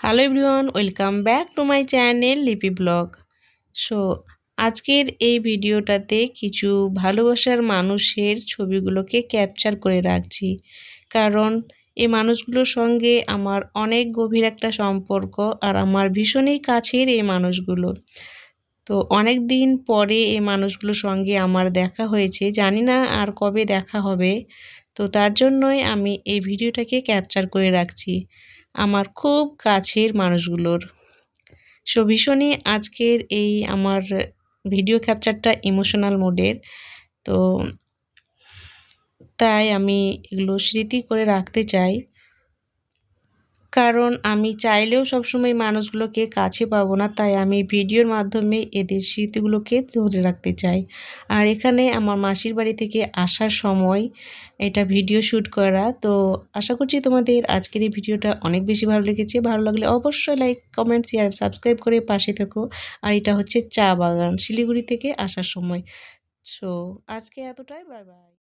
Hello everyone, welcome back to my channel Lipi vlog. So, আজকের এই ভিডিওটাতে কিছু ভালোবাসার মানুষের ছবিগুলোকে ক্যাপচার করে রাখছি। কারণ এই মানুষগুলোর সঙ্গে আমার অনেক গভীর একটা সম্পর্ক আর আমার ভীষণই কাছের এই মানুষগুলো। তো অনেক দিন পরে এই মানুষগুলোর সঙ্গে আমার দেখা হয়েছে, জানি না আর কবে দেখা হবে। তো তার জন্যই আমি এই ভিডিওটাকে ক্যাপচার করে রাখছি। আমার খুব কাছের মানুষগুলোর। সো ভীষণই আজকের এই আমার ভিডিও ক্যাপচারটা ইমোশনাল মোডের তো, তাই আমি এগুলো স্মৃতি করে রাখতে চাই। কারণ আমি চাইলেও সবসময় মানুষগুলোকে কাছে পাবো না, তাই আমি ভিডিওর মাধ্যমে এদের স্মৃতিগুলোকে ধরে রাখতে চাই। আর এখানে আমার মাসির বাড়ি থেকে আসার সময় এটা ভিডিও শ্যুট করা, তো আশা করছি তোমাদের আজকের এই ভিডিওটা অনেক বেশি ভালো লেগেছে। ভালো লাগলে অবশ্যই লাইক কমেন্ট শেয়ার সাবস্ক্রাইব করে পাশে থেকো। আর এটা হচ্ছে চা বাগান শিলিগুড়ি থেকে আসার সময়। সো আজকে এতটাই বাই বাই